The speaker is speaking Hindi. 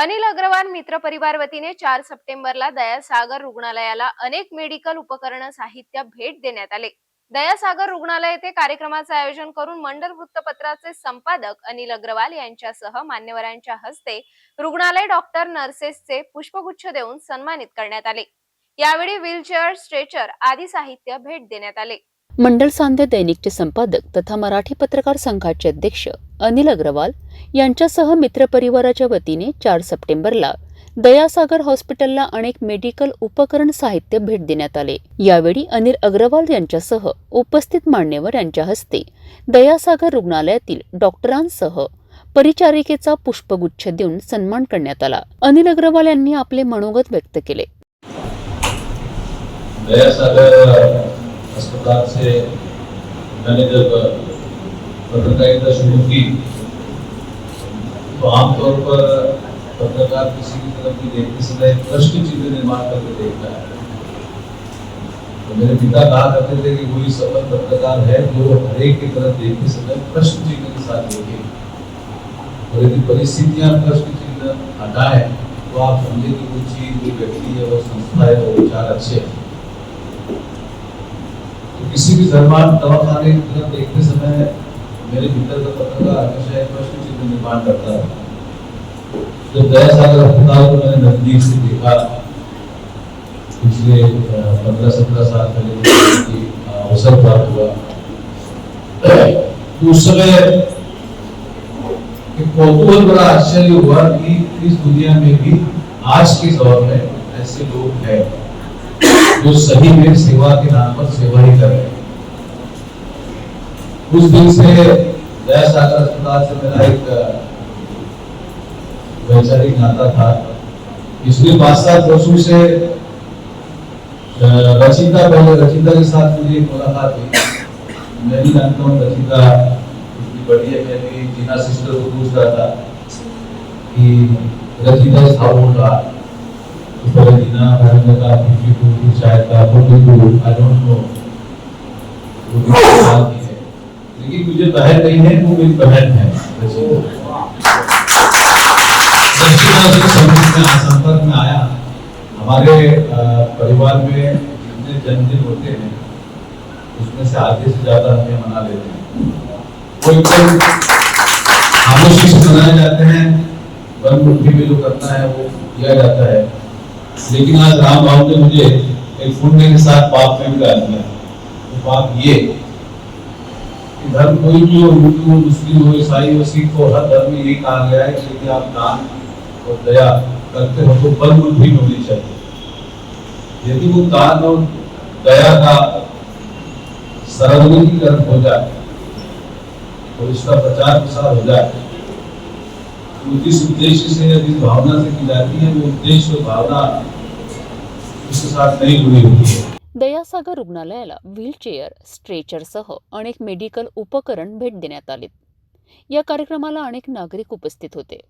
अनिल अग्रवाल मित्र परिवार वतीने चार सप्टेंबरला दयासागर रुग्णालयाला अनेक मेडिकल उपकरण साहित्य भेट देण्यात आले. दयासागर रुग्णालय येथे कार्यक्रमाचे आयोजन करून मंडल वृत्तपत्राचे संपादक अनिल अग्रवाल यांच्यासह मान्यवरांच्या हस्ते रुग्णालय डॉक्टर नर्सेसचे पुष्पगुच्छ देऊन सन्मानित करण्यात आले. यावेळी व्हीलचेअर स्ट्रेचर आदी साहित्य भेट देण्यात आले. मंडल सांध्य दैनिकचे संपादक तथा मराठी पत्रकार संघाचे अध्यक्ष अनिल अग्रवाल यांच्यासह मित्रपरिवाराच्या वतीने चार सप्टेंबरला दयासागर हॉस्पिटलला अनेक मेडिकल उपकरण साहित्य भेट देण्यात आले. यावेळी अनिल अग्रवाल यांच्यासह उपस्थित मान्यवर यांच्या हस्ते दयासागर रुग्णालयातील डॉक्टरांसह परिचारिकेचा पुष्पगुच्छ देऊन सन्मान करण्यात आला. अनिल अग्रवाल यांनी आपले मनोगत व्यक्त केले. दयासागर अस्पताल से मैंने जब पत्रकारिता शुरू की तो आमतौर पर पत्रकार किसी की तरफ़ भी देखते समय प्रश्न चिन्ह निर्माण करके देखता है। तो मेरे पिता कहा करते थे कि कोई सफल पत्रकार है जो हर एक की तरफ़ देखते समय प्रश्न चिन्ह के साथ देखे। और यदि परिस्थितियाँ प्रश्न चिन्ह हटाए तो आप समझे कि वो चीज़ जो व्यक्ति है, वो संस्था है, वो विचार अच्छे हैं। तो किसी भी धर्मान दवाखाने की तरफ़ देखते समय मेरे भीतर का पत्रकार हमेशा एक प्रश्न चिन्ह निर्माण करता है। जब दया सागर अस्पताल को मैंने नज़दीक से देखा पिछले पंद्रह सत्रह साल पहले अ, अवसर प्राप्त हुआ। तो उस समय कौतूहल बड़ा आश्चर्य हुआ कि इस दुनिया में भी आज के दौर में ऐसे लोग हैं जो सही में सेवा के नाम पर सेवा ही कर रहे हैं। उस दिन से दया सागर अस्पताल से मेरा एक वैचारिक नाता था। पाँच सात वर्षों से रचिता पहले रचिता के साथ मुझे एक मुलाकात हुई। मैं भी जानता हूँ रचिता इतनी बड़ी है, मैं भी जीना सिस्टर को पूछ रहा था कि Rachita is how old are तो पहले जीना टू फिर शायद टू आई डोंट नो की लेकिन मुझे बहन नहीं है वो मेरी बहन है। संपर्क में आया। हमारे परिवार में जितने जन्मदिन होते हैं, उसमें से आधे से ज़्यादा हमें मना लेते हैं। कोई कोई खामोशी से मनाए जाते हैं वन मुट्ठी में जो करना है वो किया जाता है। लेकिन आज राम बाबू ने मुझे एक पुण्य के साथ पाप में मिला दिया। वो पाप ये धर्म कोई भी हो हिंदू हो, मुस्लिम हो, ईसाई हो, सिख हो, हर धर्म में यही कहा गया है कि यदि आप दान और दया करते हो तो बल बुद्धि होनी चाहिए। यदि वो दान और दया का सार्वजनिकीकरण हो जाए, और इसका प्रचार प्रसार हो जाए तो जिस उद्देश्य से या जिस भावना से की जाती है, वो उद्देश्य और भावना उसके साथ नहीं जुड़ी हुई है। दयासागर रुग्णालयाला व्हीलचेअर स्ट्रेचरसह अनेक मेडिकल उपकरण भेट देण्यात आलीत. या कार्यक्रमाला अनेक नागरिक उपस्थित होते.